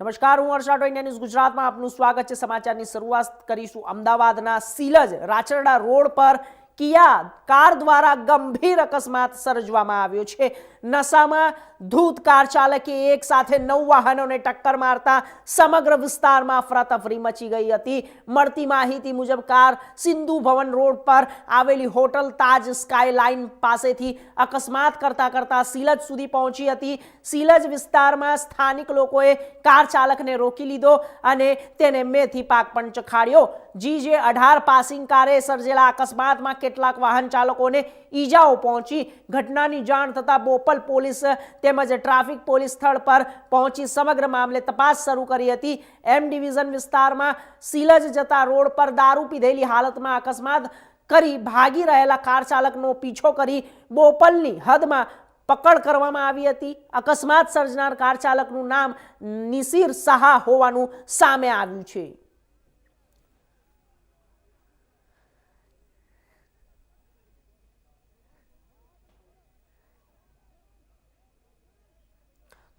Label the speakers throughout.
Speaker 1: નમસ્કાર, હું હર્ષા ટોઈ ન્યૂઝ ગુજરાતમાં આપનું સ્વાગત છે. સમાચારની શરૂઆત કરીશું અમદાવાદના સિલજ રાચરડા રોડ પર કિયા કાર દ્વારા ગંભીર અકસ્માત સર્જવામાં આવ્યો છે. નશામાં ધૂત કાર ચાલકે એક સાથે નવ વાહનોને ટક્કર મારતા સમગ્ર વિસ્તારમાં અફરાતફરી મચી ગઈ હતી. મળતી માહિતી મુજબ કાર સિંધુ ભવન રોડ પર આવેલી હોટલ તાજ સ્કાયલાઇન પાસેથી અકસ્માત કરતા કરતા સિલજ સુધી પહોંચી હતી. સિલજ વિસ્તારમાં સ્થાનિક લોકોએ કાર ચાલકને રોકી લીધો અને તેને મેથી પાક પણ ચખાડ્યો. જી જે અઢાર પાસિંગ કારે સર્જેલા અકસ્માતમાં કેટલાક વાહન ચાલકોને ઈજાઓ પહોંચી. ઘટનાની જાણ થતાં બોપલ પોલીસ તેમજ ટ્રાફિક પોલીસ સ્થળ પર પહોંચી સમગ્ર મામલે તપાસ શરૂ કરી હતી. એમ ડિવિઝન વિસ્તારમાં સિલજ જતા રોડ પર દારૂ પીધેલી હાલતમાં અકસ્માત કરી ભાગી રહેલા કાર ચાલકનો પીછો કરી બોપલની હદમાં પકડ કરવામાં આવી હતી. અકસ્માત સર્જનાર કાર ચાલકનું નામ નિસીર સહા હોવાનું સામે આવ્યું છે.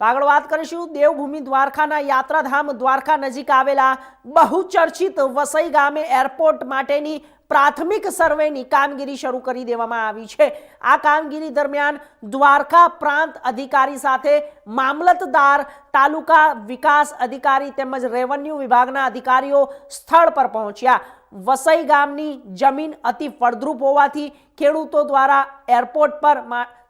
Speaker 1: તો આગળ વાત કરીશું દેવભૂમિ દ્વારકાના યાત્રાધામ દ્વારકા નજીક આવેલા બહુચર્ચિત વસઈ ગામે એરપોર્ટ માટેની પ્રાથમિક સર્વેની કામગીરી શરૂ કરી દેવામાં આવી છે. આ કામગીરી દરમિયાન દ્વારકા પ્રાંત અધિકારી સાથે મામલતદાર, તાલુકા વિકાસ અધિકારી તેમજ રેવન્યુ વિભાગના અધિકારીઓ સ્થળ પર પહોંચ્યા. વસઈ ગામની જમીન અતિ ફળદ્રુપ હોવાથી ખેડૂતો દ્વારા એરપોર્ટ પર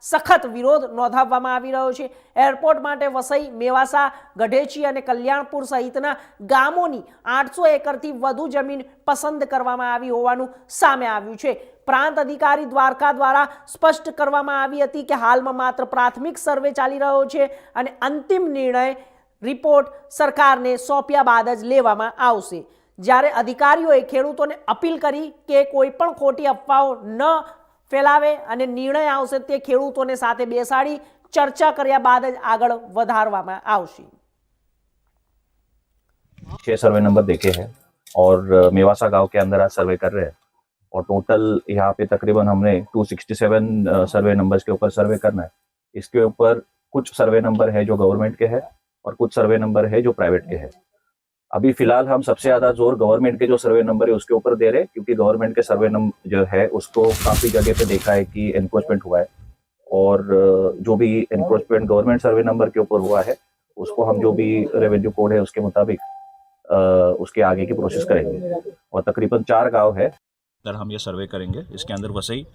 Speaker 1: સખત વિરોધ નોંધાવવામાં આવી રહ્યો છે. એરપોર્ટ માટે વસઈ મેવાસા, ગઢેચી અને કલ્યાણપુર સહિતના ગામોની આઠસો એકરથી વધુ જમીન પસંદ કરવામાં આવી હોવાનું સામે આવ્યું છે પ્રાંત અધિકારી દ્વારકા દ્વારા સ્પષ્ટ કરવામાં આવી હતી કે હાલમાં માત્ર પ્રાથમિક સર્વે ચાલી રહ્યો છે અને અંતિમ નિર્ણય રિપોર્ટ સરકારને સોંપ્યા બાદ જ લેવામાં આવશે જ્યારે અધિકારીઓએ ખેડૂતોને અપીલ કરી કે કોઈ પણ ખોટી અફવાઓ ન ફેલાવે અને નિર્ણય આવશે તે ખેડૂતોને સાથે બેસાડી ચર્ચા કર્યા બાદ જ આગળ વધારવામાં આવશે
Speaker 2: छह सर्वे नंबर देखे हैं और मेवासा गाँव के अंदर आज सर्वे कर रहे हैं। और टोटल यहाँ पे तकरीबन हमने 267 अ, सर्वे नंबर्स के ऊपर सर्वे करना है। इसके ऊपर कुछ सर्वे नंबर है जो गवर्नमेंट के हैं और कुछ सर्वे नंबर है जो प्राइवेट के हैं। अभी फ़िलहाल हम सबसे ज़्यादा ज़ोर गवर्नमेंट के जो सर्वे नंबर है उसके ऊपर दे रहे हैं क्योंकि गवर्नमेंट के सर्वे नंबर जो है उसको काफ़ी जगह पे देखा है कि एनक्रोचमेंट हुआ है। और जो भी एनक्रोचमेंट गवर्नमेंट सर्वे नंबर के ऊपर हुआ है उसको हम जो भी रेवेन्यू कोड है उसके मुताबिक उसके आगे की प्रोसेस करेंगे और तकरीबन चार गांव है
Speaker 3: अंदर हम ये सर्वे करेंगे इसके अंदर वसई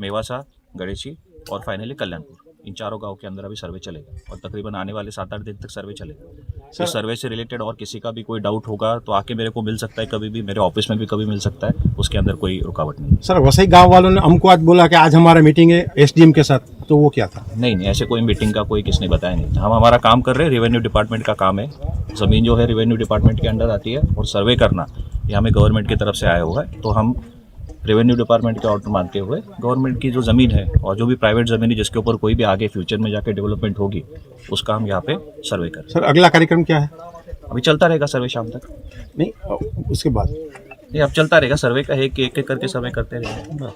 Speaker 3: मेवासा गणेशी और फाइनली कल्याणपुर इन चारों गाँव के अंदर अभी सर्वे चलेगा और तकरीबन आने वाले सात आठ दिन तक सर्वे चलेगा। इस सर्वे से रिलेटेड और किसी का भी कोई डाउट होगा तो आके मेरे को मिल सकता है कभी भी मेरे ऑफ़िस में भी कभी मिल सकता है उसके अंदर कोई रुकावट नहीं
Speaker 4: सर वसई गाँव वालों ने हमको आज बोला कि आज हमारा मीटिंग है एसडीएम के साथ तो वो क्या था?
Speaker 3: नहीं नहीं ऐसे कोई मीटिंग का कोई किसने बताया नहीं हम हमारा काम कर रहे हैं रेवेन्यू डिपार्टमेंट का काम है। ज़मीन जो है रेवेन्यू डिपार्टमेंट के अंडर आती है और सर्वे करना ये हमें गवर्नमेंट की तरफ़ से आया हुआ है। तो हम रेवेन्यू डिपार्टमेंट के ऑर्डर मानते हुए गवर्नमेंट की जो ज़मीन है और जो भी प्राइवेट ज़मीन है जिसके ऊपर कोई भी आगे फ्यूचर में जाके डेवलपमेंट होगी उसका हम यहाँ पे सर्वे करें
Speaker 4: सर अगला कार्यक्रम क्या है
Speaker 3: अभी चलता रहेगा सर्वे शाम तक
Speaker 4: नहीं अ, उसके बाद
Speaker 3: नहीं अब चलता रहेगा सर्वे का एक एक एक करके सर्वे करते रहेंगे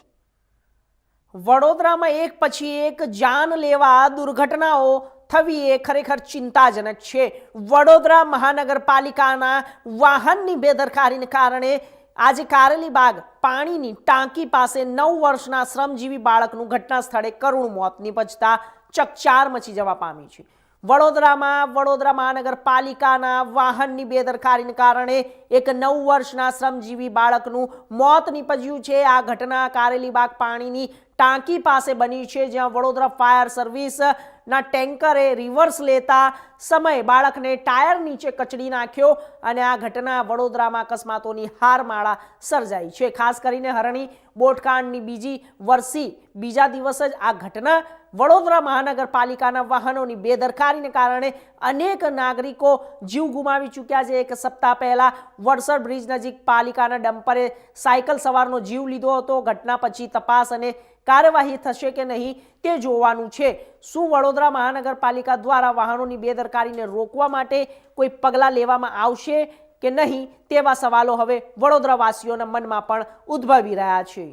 Speaker 1: વડોદરામાં એક પછી એક જાનલેવા દુર્ઘટનાઓ થવી એ ખરેખર ચિંતાજનક છે વડોદરા મહાનગરપાલિકાના વાહનની બેદરકારીને કારણે આજે કારેલીબાગ પાણીની ટાંકી પાસે નવ વર્ષના શ્રમજીવી બાળકનું ઘટના સ્થળે કરુણ મોત નિપજતા ચકચાર મચી જવા પામી છે. વડોદરામાં, વડોદરા મહાનગરપાલિકાના વાહનની બેદરકારીને કારણે એક નવ વર્ષના શ્રમજીવી બાળકનું મોત નીપજ્યું છે. આ ઘટના કારેલીબાગ પાણીની ટાંકી પાસે બની છે, જ્યાં વડોદરા ફાયર સર્વિસના ટેન્કરે રિવર્સ લેતા સમયે બાળકને ટાયર નીચે કચડી નાખ્યો અને આ ઘટના વડોદરામાં અકસ્માતોની હારમાળા સર્જાઈ છે. ખાસ કરીને હરણી બોટકાંડની બીજી વરસી, બીજા દિવસ જ આ ઘટના વડોદરા મહાનગરપાલિકાના વાહનોની બેદરકારીને કારણે અનેક નાગરિકો જીવ ગુમાવી ચૂક્યા છે. એક સપ્તાહ પહેલા વડસર બ્રિજ નજીક પાલિકાના ડમ્પરે સાયકલ સવારનો જીવ લીધો હતો. ઘટના પછી તપાસ અને કાર્યવાહી થશે કે નહીં તે જોવાનું છે. શું વડોદરા મહાનગરપાલિકા દ્વારા વાહનોની બેદરકારીને રોકવા માટે કોઈ પગલાં લેવામાં આવશે કે નહીં તેવા સવાલો હવે વડોદરાવાસીઓના મનમાં પણ ઉદ્ભવી રહ્યા છે.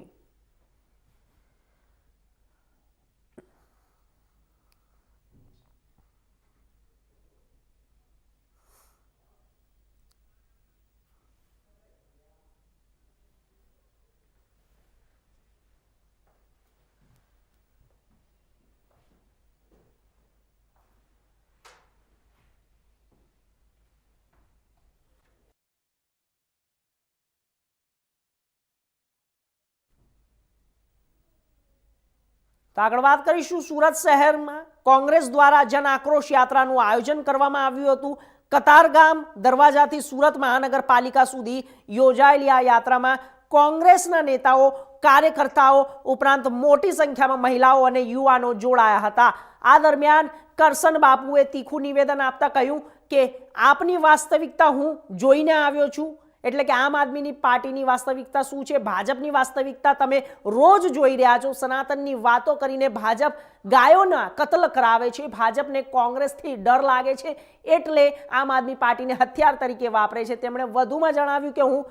Speaker 1: આગળ વાત કરીશું સુરત શહેરમાં કોંગ્રેસ દ્વારા જન આક્રોશ યાત્રાનું આયોજન કરવામાં આવ્યું હતું. કતારગામ દરવાજાથી સુરત મહાનગરપાલિકા સુધી યોજાયેલી આ યાત્રામાં કોંગ્રેસના નેતાઓ, કાર્યકર્તાઓ ઉપરાંત મોટી સંખ્યામાં મહિલાઓ અને યુવાનો જોડાયા હતા. આ દરમિયાન કરસન બાપુએ તીખું નિવેદન આપતા કહ્યું કે, આપની વાસ્તવિકતા હું જોઈને આવ્યો છું. એટલે કે આમ આદમીની પાર્ટીની વાસ્તવિકતા શું છે? ભાજપની વાસ્તવિકતા તમે રોજ જોઈ રહ્યા છો. સનાતનની વાતો કરીને ભાજપ ગાયોના કતલ કરાવે છે. ભાજપને કોંગ્રેસથી ડર લાગે છે. એટલે આમ આદમી પાર્ટીને હથિયાર તરીકે વાપરે છે. તેમણે વધુમાં જણાવ્યું કે હું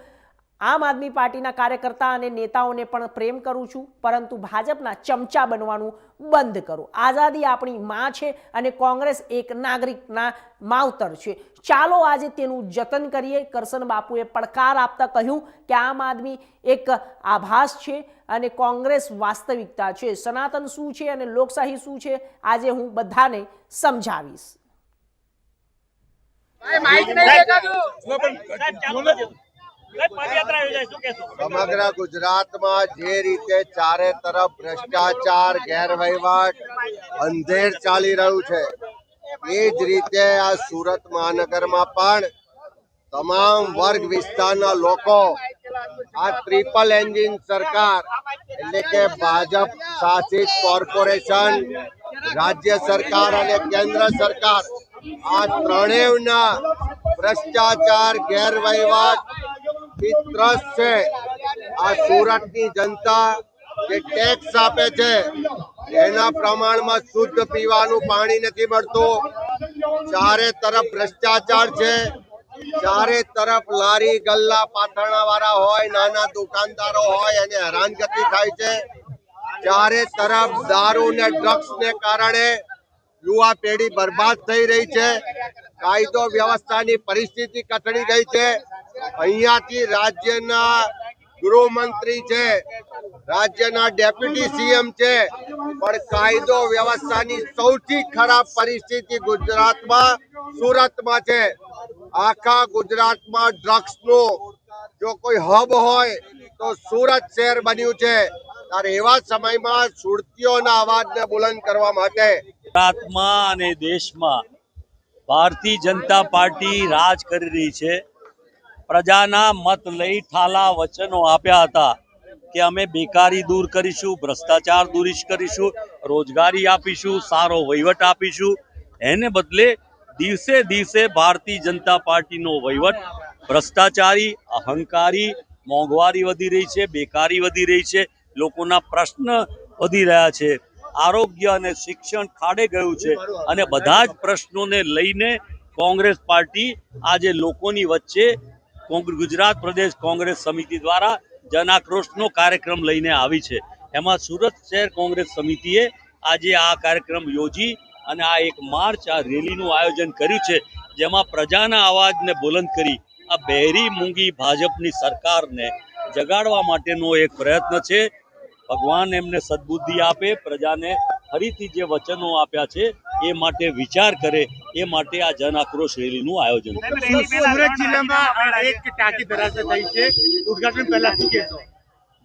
Speaker 1: આમ આદમી પાર્ટીના કાર્યકર્તા અને નેતાઓને પણ પ્રેમ કરું છું પરંતુ ભાજપના ચમચા બનવાનું બંધ કરો. આઝાદી આપણી માં છે અને કોંગ્રેસ એક નાગરિકના માવતર છે. ચાલો આજે તેનું જતન કરીએ. કરશન બાપુએ પડકાર આપતા કહ્યું કે આમ આદમી એક આભાસ છે અને કોંગ્રેસ વાસ્તવિકતા છે. સનાતન શું છે અને લોકશાહી શું છે આજે હું બધાને સમજાવીશ.
Speaker 5: સમગ્ર ગુજરાતમાં જે રીતે ચારે તરફ ભ્રષ્ટાચાર, ગેરવહીવટ, અંધેર ચાલી રહ્યું છે, એ જ રીતે આ સુરત મહાનગરમાં પણ તમામ વર્ગ વિસ્તારના લોકો, આ ટ્રિપલ એન્જિન સરકાર, એટલે કે ભાજપ શાસિત કોર્પોરેશન, રાજ્ય સરકાર અને કેન્દ્ર સરકાર આ ત્રણેયના ભ્રષ્ટાચાર, ગેરવહીવટથી ત્રસ્ત છે. આ સુરતની જનતા જે ટેક્સ આપે છે, એના પ્રમાણમાં શુદ્ધ પીવાનું પાણી નથી મળતું. ચારે તરફ ભ્રષ્ટાચાર છે. ચારે તરફ લારી ગલ્લા પાથરણા વાળા હોય, નાના દુકાનદારો હોય અને હેરાનગતિ થાય છે. ચારે તરફ દારૂ ને ડ્રગ્સ ને કારણે યુવા પેઢી બરબાદ થઈ રહી છે. કાયદો વ્યવસ્થાની પરિસ્થિતિ કથળી ગઈ છે. અહીંયાથી રાજ્યના ગૃહમંત્રી છે, રાજ્યના ડેપ્યુટી સીએમ છે. પણ કાયદો વ્યવસ્થાની સૌથી ખરાબ પરિસ્થિતિ ગુજરાતમાં, સુરતમાં છે. આખા ગુજરાતમાં ડ્રગ્સનું જો કોઈ હબ હોય, તો સુરત શહેર બન્યું છે. ત્યારે એવા સમયમાં સુરતીઓના અવાજને બુલંદ કરવા માટે
Speaker 6: ગુજરાતમાં અને દેશમાં ભારતીય જનતા પાર્ટી રાજ કરી રહી છે. પ્રજાના મત લઈ ઠાલા વચનો આપ્યા હતા કે અમે બેકારી દૂર કરીશું, ભ્રષ્ટાચાર દૂર કરીશું, રોજગારી આપીશું, સારો વહીવટ આપીશું. એને બદલે દિવસે દિવસે ભારતીય જનતા પાર્ટીનો વહીવટ, ભ્રષ્ટાચારી, અહંકારી મોંઘવારી વધી રહી છે, બેકારી વધી રહી છે. લોકોના પ્રશ્ન વધી રહ્યા છે. આરોગ્ય અને શિક્ષણ ખાડે ગયું છે અને બધા જ પ્રશ્નોને લઈને કોંગ્રેસ પાર્ટી આજે લોકોની વચ્ચે ગુજરાત પ્રદેશ કોંગ્રેસ સમિતિ દ્વારા જનાક્રોશનો કાર્યક્રમ લઈને આવી છે. એમાં સુરત શહેર કોંગ્રેસ સમિતિએ આજે આ કાર્યક્રમ યોજી અને આ એક માર્ચ આ રેલીનું આયોજન કર્યું છે, જેમાં પ્રજાના અવાજને બુલંદ કરી આ બહેરી મૂંગી ભાજપની સરકારને જગાડવા માટેનો એક પ્રયત્ન છે. ભગવાન એમને સદબુદ્ધિ આપે પ્રજાને ફરીથી જે વચનો આપ્યા છે એ માટે વિચાર કરે એ માટે આ જન આક્રોશ રેલીનું આયોજન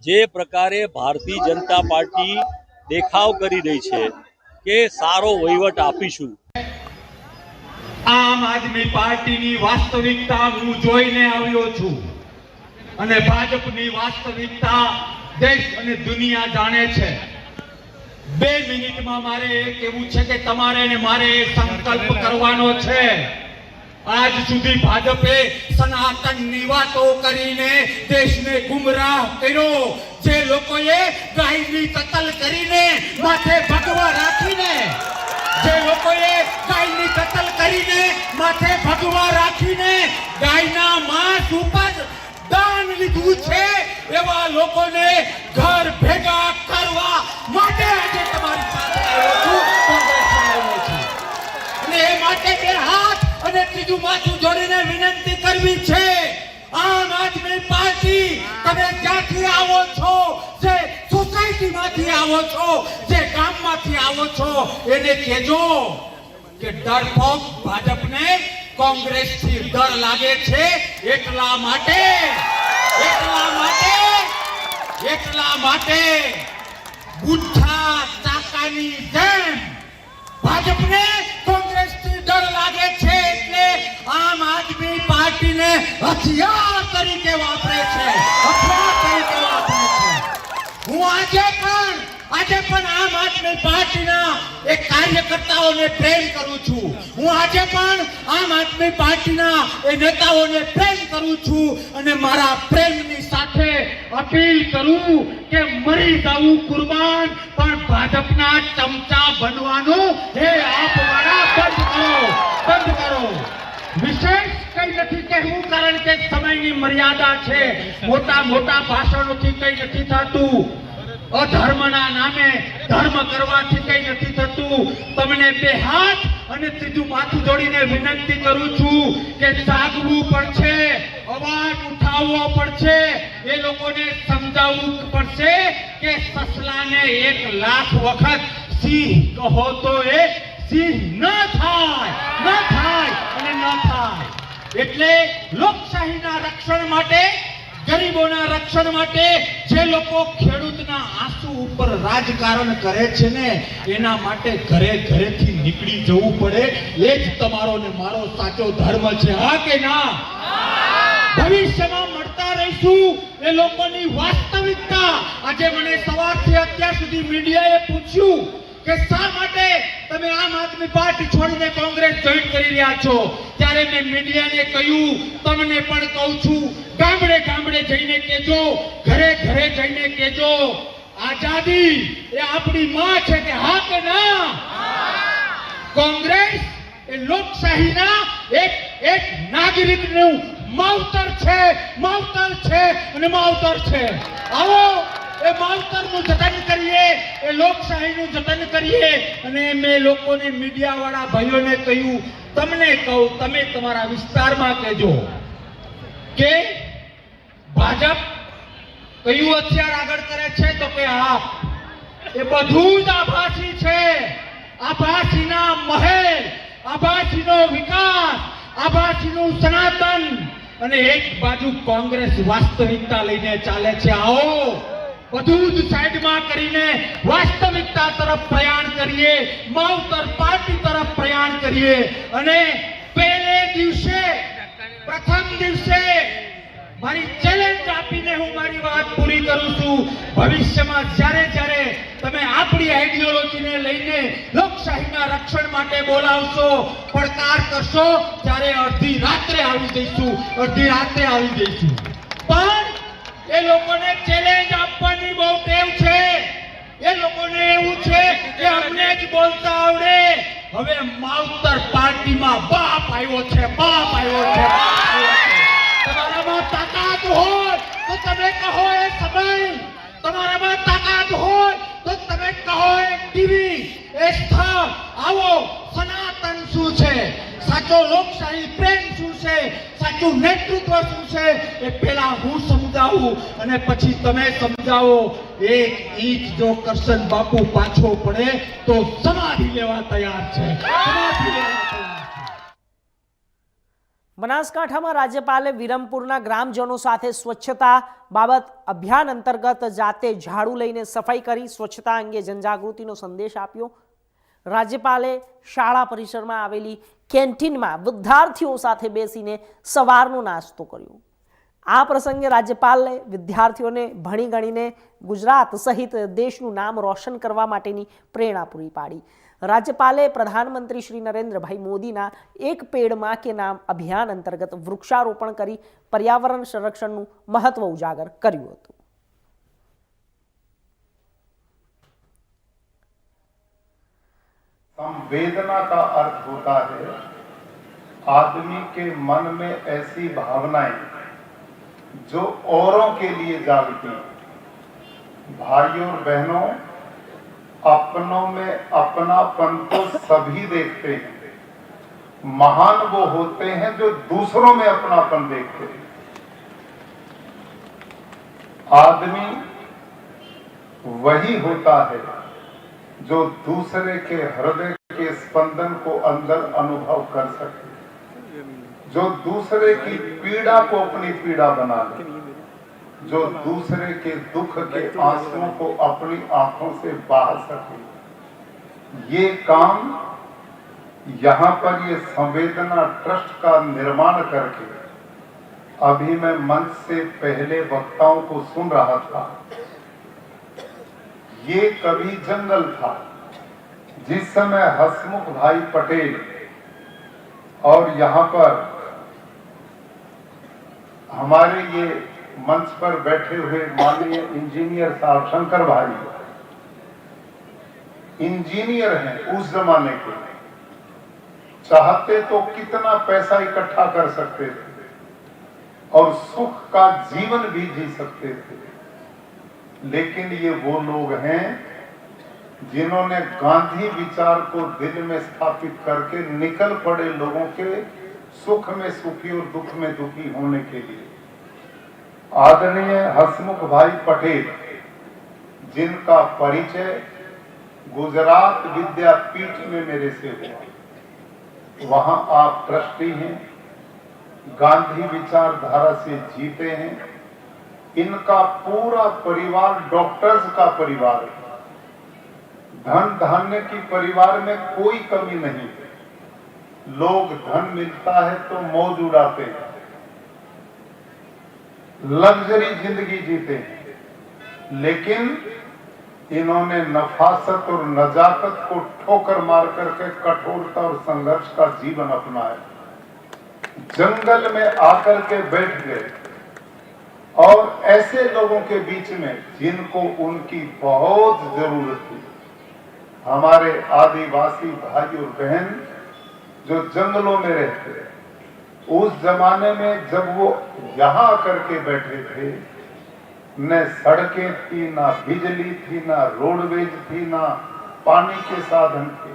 Speaker 6: જે પ્રકારે ભારતીય જનતા પાર્ટી દેખાવ કરી રહી છે કે સારો વહીવટ આપીશું.
Speaker 7: આમ આદમી પાર્ટીની વાસ્તવિકતા હું જોઈને આવ્યો છું. અને ભાજપની વાસ્તવિકતા દેશ અને દુનિયા જાણે છે. બે મિનિટમાં મારે એ કહેવું છે કે તમારે મારે સંકલ્પ કરવાનો છે. આજ સુધી ભાજપે સનાતનની વાતો કરીને દેશને ગુમરાહ કર્યો. જે લોકોએ ગાયની કતલ કરીને માથે ભગવા રાખીને, જે લોકોએ ગાયની કતલ કરીને માથે ભગવા રાખીને ગાયના માંસ ઉપર દાન લીધું છે. એવા લોકોને ઘર ભેગા કરવા માટે આજે તમારી પાસે અને એ માટે બે હાથ અને ત્રીજું માથું જોડીને વિનંતી કરવી છે. આમ આદમી પાર્ટી, તમે ક્યાંથી આવો છો? જે સોસાયટીમાંથી આવો છો, જે ગામમાંથી આવો છો, એને કહેજો કે ડરપોક ભાજપને કોંગ્રેસથી ડર લાગે છે એટલા માટે એટલા માટે એટલા માટે ગુઠ્ઠા ચાકા આની જેમ ભાજપને કોંગ્રેસથી ડર લાગે છે એટલે આમ આદમી પાર્ટીને હથિયાર તરીકે વાપરે છે. હથિયાર તરીકે વાપરે છે. હું આજે પણ આજે પણ આમ આદમી પાર્ટીના એક કાર્યકર્તાઓને પ્રેમ કરું છું. હું આજે પણ આમ આદમી પાર્ટીના એ નેતાઓને પ્રેમ કરું છું અને મારા પ્રેમની સાથે અપીલ કરું કે મરી જવું કુરબાન, પણ ભાજપના ચમચા બનવાનું એ આપવાના બંધ કરો બંધ કરો. વિશેષ કઈ નથી કહેવું કારણ કે સમયની મર્યાદા છે. મોટા મોટા ભાષણોથી કઈ નથી થતું. અધર્મના નામે ધર્મ કરવાથી કઈ નથી થતું. તમને બે હાથ અને ત્રીજું માથું જોડીને વિનંતી કરું છું કે જાગવું પડશે, અવાજ ઉઠાવવો પડશે. એ લોકોને સમજાવવું પડશે કે સસલાને એક લાખ વખત સિંહ કહો તો એ સિંહ ન થાય ન થાય અને ન થાય. એટલે લોકશાહીના રક્ષણ માટે ગરીબોના રક્ષણ માટે જે લોકો ખેડૂતના આંસુ ઉપર રાજકારણ કરે છે ને, એના માટે ઘરે ઘરેથી નીકળી જવું પડે. એ જ તમારો ને મારો સાચો ધર્મ છે, હા કે ના? ભવિષ્યમાં મળતા રહીશું એ લોકોની વાસ્તવિકતા. આજે મને સવારથી અત્યાર સુધી મીડિયાએ પૂછ્યું કે શા માટે તમે આમ આદમી પાર્ટી છોડીને કોંગ્રેસ જોઈન કરી રહ્યા છો? ત્યારે મેં મીડિયાને કહ્યું, તમને પણ કહું છું, ગામડે ગામડે જઈને કહેજો, ઘરે ઘરે જઈને કહેજો, આઝાદી એ આપણી માં છે કે હા કે ના. કોંગ્રેસ એ લોકશાહીના એક એક નાગરિકનું માવતર છે માવતર છે અને માવતર છે. આવો એ માવતરનું જતન કરીએ, એ લોકશાહીનું જતન કરીએ. અને મેં લોકોને મીડિયાવાળા ભાઈઓને કહ્યું, તમને કહું, તમે તમારા વિસ્તારમાં કહેજો કે ભાજપ કયું હથિયાર આગળ કરે છે તો કે આ એ બધું જ આભાસી છે. આભાસીના મહેલ, આભાસીનો વિકાસ, આભાસીનું સનાતન. અને એક બાજુ કોંગ્રેસ વાસ્તવિકતા લઈને ચાલે છે, આવો. બધું જ સાઈડમાં કરીને વાસ્તવિકતા તરફ પ્રયાણ કરીએ, માવતર પાર્ટી તરફ પ્રયાણ કરીએ અને પહેલે દિવસે, પ્રથમ દિવસે મારી ચેલેન્જ આપીને હું મારી વાત પૂરી કરું છું. ભવિષ્યમાં જ્યારે જ્યારે તમે આપણી આઈડિયોલોજીને લઈને લોકશાહીના રક્ષણ માટે બોલાવશો, પડકાર કરશો, ત્યારે અડધી રાત્રે આવી જઈશું, અડધી રાત્રે આવી જઈશું. પણ એ લોકોને ચેલેન્જ આપવાની બહુ ટેવ છે. એ લોકોને એવું છે કે અમને જ બોલતા આવડે. હવે માવતર પાર્ટીમાં બાપ આવ્યો છે, બાપ આવ્યો છે. તમારામાં તાકાત હોય તો તમે કહો એ સમય. તમારામાં તાકાત હોય તો તમે કહો એ ટીવી એ સ્થળ. આવો, સનાતન શું છે? સાચો લોકશાહી પ્રેમ શું છે? સાચું નેતૃત્વ શું છે એ પહેલા હું સમજાવું અને પછી તમે સમજાવો. એક ઈંચ જો કરશન બાપુ પાછો પડે તો સમાધિ લેવા તૈયાર છે.
Speaker 1: બનાસકાંઠામાં રાજ્યપાલે વિરમપુરના ગ્રામજનો સાથે સ્વચ્છતા બાબત અભિયાન અંતર્ગત જાતે ઝાડુ લઈને સફાઈ કરી સ્વચ્છતા અંગે જનજાગૃતિનો સંદેશ આપ્યો. રાજ્યપાલે શાળા પરિસરમાં આવેલી કેન્ટીનમાં વિદ્યાર્થીઓ સાથે બેસીને સવારનો નાસ્તો કર્યો. આ પ્રસંગે રાજ્યપાલે વિદ્યાર્થીઓને ભણી ગણીને ગુજરાત સહિત દેશનું નામ રોશન કરવા માટેની પ્રેરણા પૂરી પાડી. રાજ્યપાલે પ્રધાનમંત્રી શ્રી નરેન્દ્રભાઈ મોદીના એક પેડમાં કે નામ અભિયાન અંતર્ગત વૃક્ષારોપણ કરી પર્યાવરણ સંરક્ષણનું મહત્વ ઉજાગર કર્યું હતું.
Speaker 8: संवेदना का अर्थ होता है, आदमी के मन में ऐसी भावनाएँ जो औरों के लिए जागती। भाइयों और बहनों, अपनों में अपनापन तो सभी देखते हैं महान वो होते हैं जो दूसरों में अपनापन देखते हैं आदमी वही होता है जो दूसरे के हृदय के स्पंदन को अंदर अनुभव कर सके। जो दूसरे की पीड़ा को अपनी पीड़ा बना ले। जो दूसरे के दुख के आंसुओं को अपनी आँखों से बहा सके। ये काम यहाँ पर ये संवेदना ट्रस्ट का निर्माण करके अभी मैं मंच से पहले वक्ताओं को सुन रहा था। ये कभी जंगल था, जिस समय हसमुख भाई पटेल। और यहाँ पर हमारे ये मंच पर बैठे हुए माननीय इंजीनियर साहब शंकर भाई, इंजीनियर हैं उस जमाने के। चाहते तो कितना पैसा इकट्ठा कर सकते थे और सुख का जीवन भी जी सकते थे। लेकिन ये वो लोग हैं जिन्होंने गांधी विचार को दिल में स्थापित करके निकल पड़े लोगों के सुख में सुखी और दुख में दुखी होने के लिए। आदरणीय हसमुख भाई पटेल, जिनका परिचय गुजरात विद्यापीठ में मेरे से हुआ। वहाँ आप ट्रस्टी हैं, गांधी विचारधारा से जीते हैं इनका पूरा परिवार डॉक्टर्स का परिवार है। धन धान्य की परिवार में कोई कमी नहीं। लोग धन मिलता है तो मौज उड़ाते हैं। लग्जरी ज़िंदगी जीते हैं। लेकिन इन्होंने नफासत और नजाकत को ठोकर मार करके कठोरता और संघर्ष का जीवन अपनाया। जंगल में आकर के बैठ गए। और ऐसे लोगों के बीच में जिनको उनकी बहुत ज़रूरत थी। हमारे आदिवासी भाई और बहन जो जंगलों में रहते उस जमाने में जब वो यहाँ करके बैठे थे, न सड़कें थी, ना बिजली थी, ना रोडवेज़ थी, ना पानी के साधन थे।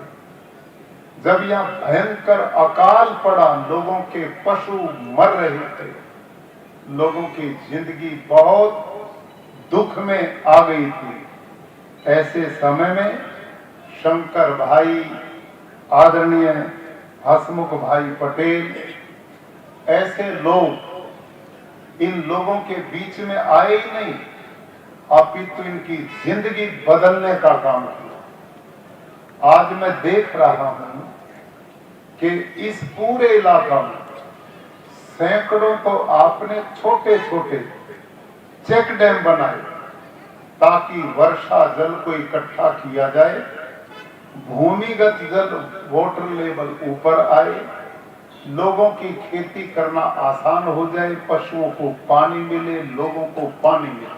Speaker 8: जब यहाँ भयंकर अकाल पड़ा, लोगों के पशु मर रहे थे। लोगों की ज़िंदगी बहुत दुख में आ गई थी। ऐसे समय में शंकर भाई, आदरणीय हसमुख भाई पटेल, ऐसे लोग इन लोगों के बीच में आए ही नहीं। अपितु इनकी ज़िंदगी बदलने का काम किया। आज मैं देख रहा हूँ कि इस पूरे इलाका में सैकड़ों तो आपने छोटे छोटे चेक डैम बनाए ताकि वर्षा जल को इकट्ठा किया जाए, भूमिगत जल वाटर लेवल ऊपर आए, लोगों की खेती करना आसान हो जाए, पशुओं को पानी मिले, लोगों को पानी मिले।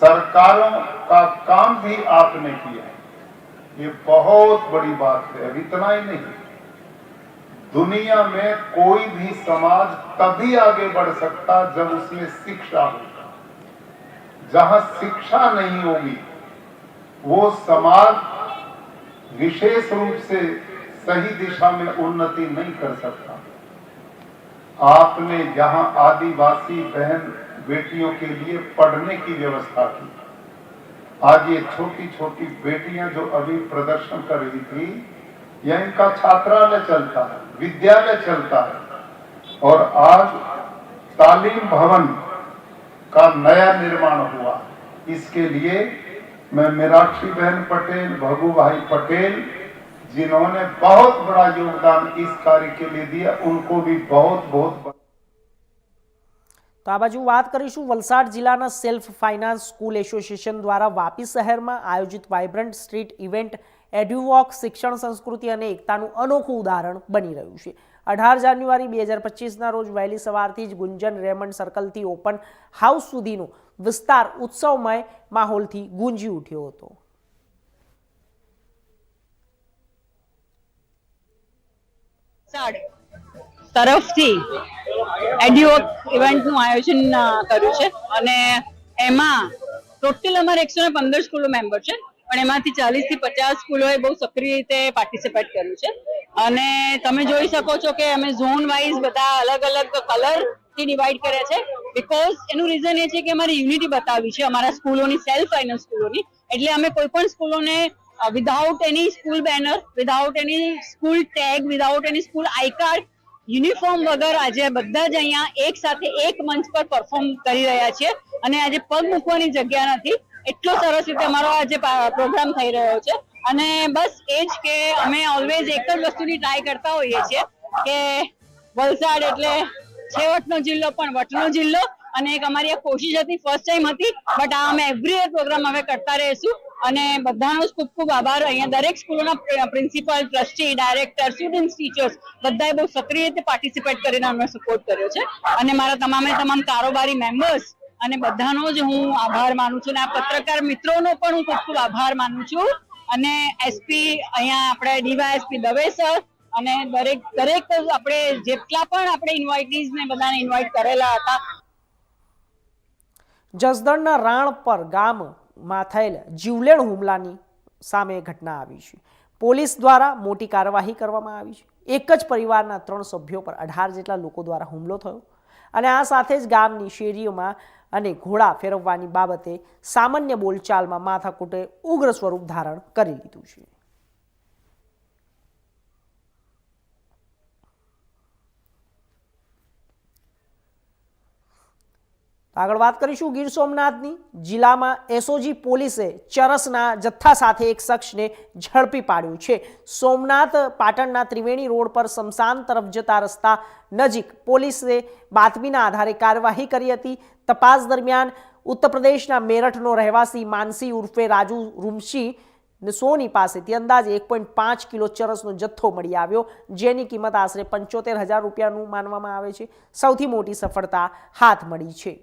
Speaker 8: सरकारों का काम भी आपने किया ये बहुत बड़ी बात है, अब इतना ही नहीं। दुनिया में कोई भी समाज तभी आगे बढ़ सकता जब उसमें शिक्षा हो। जहाँ शिक्षा नहीं होगी, वो समाज विशेष रूप से सही दिशा में उन्नति नहीं कर सकता। आपने यहाँ आदिवासी बहन बेटियों के लिए पढ़ने की व्यवस्था की। आज ये छोटी छोटी बेटियाँ जो अभी प्रदर्शन कर रही थी यह इनका छात्रालय चलता है विद्यालय चलता है और आज तालीम भवन का नया निर्माण हुआ इसके लिए मैं मीनाक्षी बहन पटेल भगू भाई पटेल जिन्होंने बहुत बड़ा योगदान इस कार्य के लिए दिया उनको भी बहुत बहुत
Speaker 1: તો આ બાજુ વાત કરીશું વલસાડ જિલ્લાના સેલ્ફ ફાઇનાન્સ સ્કૂલ એસોસિએશન દ્વારા વાપી શહેરમાં આયોજિત વાઇબ્રન્ટ સ્ટ્રીટ ઇવેન્ટ એડ્યુવોક શિક્ષણ, સંસ્કૃતિ અને એકતાનું અનોખું ઉદાહરણ બની રહ્યું છે. અઢાર જાન્યુઆરી બે હજાર પચીસના રોજ વહેલી સવારથી જ ગુંજન રેમન્ડ સર્કલથી ઓપન હાઉસ સુધીનો વિસ્તાર ઉત્સવમય માહોલથી ગુંજી ઉઠ્યો હતો.
Speaker 9: તરફથી એડ્યુઓક ઇવેન્ટનું આયોજન કર્યું છે અને એમાં ટોટલ અમારે એકસો પંદર સ્કૂલો મેમ્બર છે. પણ એમાંથી ચાલીસથી પચાસ સ્કૂલોએ બહુ સક્રિય રીતે પાર્ટિસિપેટ કર્યું છે. અને તમે જોઈ શકો છો કે અમે ઝોન વાઇઝ બધા અલગ અલગ કલરથી ડિવાઈડ કર્યા છે. બીકોઝ એનું રીઝન એ છે કે અમારી યુનિટી બતાવી છે, અમારા સ્કૂલોની સેલ્ફ ફાઇનાન્સ સ્કૂલોની. એટલે અમે કોઈ પણ સ્કૂલોને without any school banner without any school tag without any school I card uniform વગર આજે બધા જ અહીંયા એક સાથે એક મંચ પર પરફોર્મ કરી રહ્યા છીએ. અને આજે પગ મૂકવાની જગ્યા નથી. એટલો સરસ રીતે અમારો આજે પ્રોગ્રામ થઈ રહ્યો છે. અને બસ એ જ કે અમે ઓલવેઝ એક જ વસ્તુની ટ્રાય કરતા હોઈએ છીએ કે વલસાડ એટલે છેવટનો જિલ્લો પણ વટનો જિલ્લો અને એક અમારી આ કોશિશ હતી ફર્સ્ટ ટાઈમ હતી બટ આ અમે એવરી યર પ્રોગ્રામ હવે કરતા રહીશું. અને બધાનો ખૂબ ખૂબ આભાર. અહીંયા દરેક સ્કૂલોના principal trustee director student teachers બધાએ બહુ સક્રિય રીતે પાર્ટિસિપેટ કરીને અમને સપોર્ટ કર્યો છે. અને મારા તમામે તમામ કારોબારી મેમ્બર્સ અને બધાનો જ હું આભાર માનું છું અને આ પત્રકાર મિત્રોનો પણ હું ખૂબ ખૂબ આભાર માનું છું. અને એસપી અહીંયા આપણે ડીવાયએસપી દવે સર અને દરેક દરેક આપણે જેટલા પણ આપણે ઇન્વાઇટીઝ ને બધાને ઇન્વાઇટ કરેલા હતા.
Speaker 1: જસદણના રાણપર ગામમાં થયેલ જીવલેણ હુમલાની સામે ઘટના આવી છે. પોલીસ દ્વારા મોટી કાર્યવાહી કરવામાં આવી છે. એક જ પરિવારના ત્રણ સભ્યો પર અઢાર જેટલા લોકો દ્વારા હુમલો થયો. અને આ સાથે જ ગામની શેરીઓમાં અને ઘોડા ફેરવવાની બાબતે સામાન્ય બોલચાલમાં માથાકૂટે ઉગ્ર સ્વરૂપ ધારણ કરી લીધું છે. આગળ વાત કરીશું ગીર સોમનાથની. જિલ્લામાં એસઓજી પોલીસે ચરસના જથ્થા સાથે એક શખ્સને ઝડપી પાડ્યું છે. સોમનાથ પાટણના ત્રિવેણી રોડ પર શમશાન તરફ જતા રસ્તા નજીક પોલીસે બાતમીના આધારે કાર્યવાહી કરી હતી. તપાસ દરમિયાન ઉત્તર પ્રદેશના મેરઠનો રહેવાસી માનસી ઉર્ફે રાજુ રૂમશી સોની પાસેથી અંદાજે એક પોઈન્ટ પાંચ કિલો ચરસનો જથ્થો મળી આવ્યો, જેની કિંમત આશરે પંચોતેર હજાર રૂપિયાનું માનવામાં આવે છે. સૌથી મોટી સફળતા હાથ મળી છે.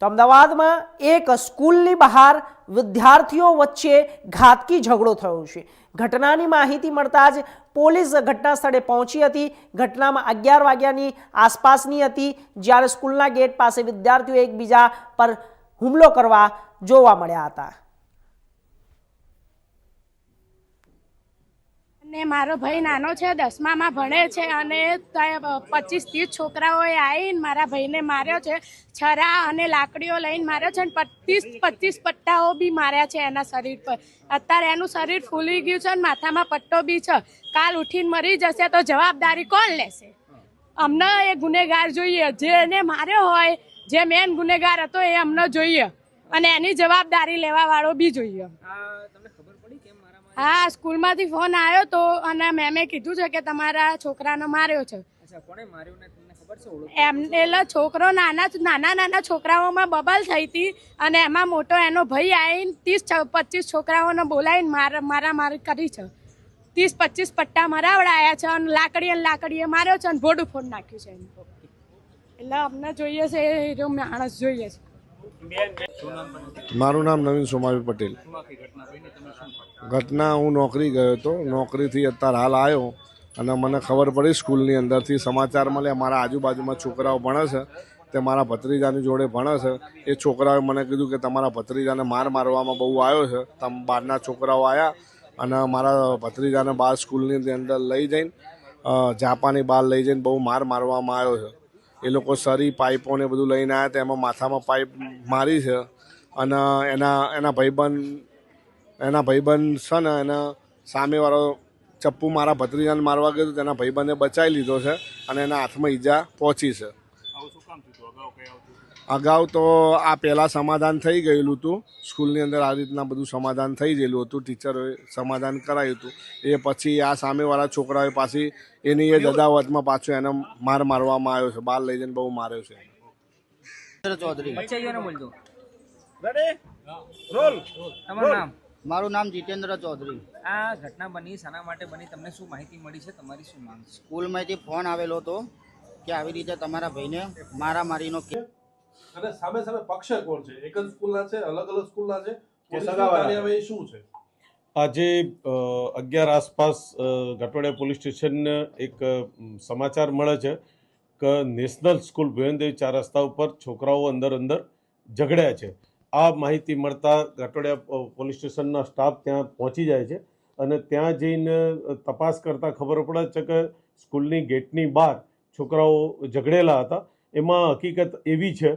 Speaker 1: તો અમદાવાદમાં એક સ્કૂલની બહાર વિદ્યાર્થીઓ વચ્ચે ઘાતકી ઝઘડો થયો છે. ઘટનાની માહિતી મળતા જ પોલીસ ઘટના સ્થળે પહોંચી હતી. ઘટનામાં અગિયાર વાગ્યાની આસપાસની હતી, જ્યારે સ્કૂલના ગેટ પાસે વિદ્યાર્થીઓ એકબીજા પર હુમલો કરવા જોવા મળ્યા હતા.
Speaker 10: ને મારો ભાઈ નાનો છે, દસમામાં ભણે છે અને પચીસ ત્રીસ છોકરાઓએ આવીને મારા ભાઈને માર્યો છે, છરા અને લાકડીઓ લઈને માર્યો છે અને પચીસ પચીસ પટ્ટાઓ બી માર્યા છે એના શરીર પર. અત્યારે એનું શરીર ફૂલી ગયું છે અને માથામાં પટ્ટો બી છે. કાલ ઉઠીને મરી જશે તો જવાબદારી કોણ લેશે? અમને એ ગુનેગાર જોઈએ. જે એને માર્યો હોય, જે મેન ગુનેગાર હતો એ અમને જોઈએ. અને એની જવાબદારી લેવા વાળો બી જોઈએ. હા સ્કૂલમાંથી ફોન આવ્યો તો અને મેમે કીધું છે કે તમારા છોકરાને માર્યો છે. એમ એટલે છોકરો નાના નાના નાના છોકરાઓમાં બબાલ થઈ હતી અને એમાં મોટો એનો ભાઈ આવીને ત્રીસ પચીસ છોકરાઓને બોલાવીને માર મારા માર કરી છે. ત્રીસ પચીસ પટ્ટા મરાવડાયા છે અને લાકડીએ લાકડીએ માર્યો છે અને ભોડું ફોડ નાખ્યું છે એટલે અમને જોઈએ છે એ માણસ જોઈએ છે.
Speaker 11: મારું નામ નવીન સોમાવી પટેલ. ઘટના હું નોકરી ગયો હતો. નોકરીથી અત્યારે હાલ આવ્યો અને મને ખબર પડી સ્કૂલની અંદરથી સમાચાર મળ્યા. મારા આજુબાજુમાં છોકરાઓ ભણે છે. તે મારા ભત્રીજાની જોડે ભણે છે. એ છોકરાઓએ મને કીધું કે તમારા ભત્રીજાને માર મારવામાં બહુ આવ્યો છે. તમ બહારના છોકરાઓ આવ્યા અને મારા ભત્રીજાને બહાર સ્કૂલની અંદર લઈ જઈને જાપાની બહાર લઈ જઈને બહુ માર મારવામાં આવ્યો છે. એ લોકો સરી પાઇપો ને બધું લઈને આવ્યા હતા. એમાં માથામાં પાઇપ મારી છે. અને એના એના ભાઈબંધ એના ભાઈબંધ છે ને એના સામેવાળો ચપ્પુ મારા ભત્રીજાને મારવા ગયો તેના ભાઈબંધે બચાવી લીધો છે અને એના હાથમાં ઈજા પહોંચી છે. અગાઉ તો આ પહેલાં સમાધાન થઈ ગયેલું હતું. સ્કૂલની અંદર આ રીતના બધું સમાધાન થઈ ગયેલું હતું. ટીચરોએ સમાધાન કરાયું હતું. એ પછી આ સામેવાળા છોકરાઓએ પાછી એની એ દદાવતમાં પાછો એને માર મારવામાં આવ્યો છે. બહાર લઈ જઈને બહુ માર્યો છે
Speaker 12: મારું નામ જીતેન્દ્ર ચૌધરી.
Speaker 13: આ ઘટના બની શાના માટે બની તમને શું માહિતી મળી છે? તમારી શું માંગ છે?
Speaker 12: સ્કૂલમાંથી ફોન આવેલો હતો. કે આવી રીતે તમારા ભાઈને મારામારીનો કે
Speaker 14: અને સામે સામે પક્ષ કોણ છે? એક જ સ્કૂલના છે અલગ અલગ સ્કૂલના છે?
Speaker 4: સગાવાળા.
Speaker 14: શું છે?
Speaker 4: આજે અગિયાર આસપાસ અ, પોલીસ સ્ટેશનને એક સમાચાર મળે છે કે નેશનલ સ્કૂલ ભુવનદેવ ચાર રસ્તા ઉપર છોકરાઓ અંદર અંદર ઝઘડ્યા છે. આ માહિતી મળતા ઘટવાડિયા પોલીસ સ્ટેશનના સ્ટાફ ત્યાં પહોંચી જાય છે અને ત્યાં જઈને તપાસ કરતાં ખબર પડે છે કે સ્કૂલની ગેટની બહાર છોકરાઓ ઝઘડેલા હતા. એમાં હકીકત એવી છે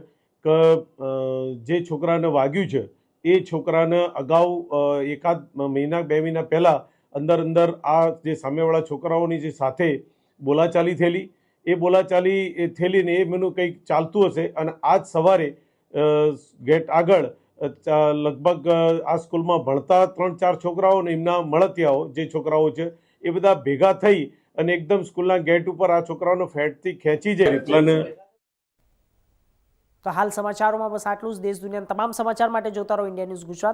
Speaker 4: કે જે છોકરાને વાગ્યું છે, એ છોકરાને અગાઉ એકાદ મહિના, બે મહિના પહેલાં અંદર અંદર આ જે સામેવાળા છોકરાઓની જે સાથે બોલાચાલી થયેલી, એ બોલાચાલી, એ થયેલી ને એ મેનું કંઈક ચાલતું હશે અને આજ સવારે ગેટ આગળ લગભગ આ સ્કૂલમાં ભણતા ત્રણ ચાર છોકરાઓ ને એમના મળતિયાઓ, જે છોકરાઓ છે, એ બધા ભેગા થઈ અને એકદમ સ્કૂલના ગેટ ઉપર આ છોકરાઓનો ફેટથી ખેંચી જાય. એટલાને
Speaker 1: તો હાલ સમાચારોમાં બસ આટલું જ. દેશ દુનિયાના તમામ સમાચાર માટે જોતા રહો. India News Gujarat.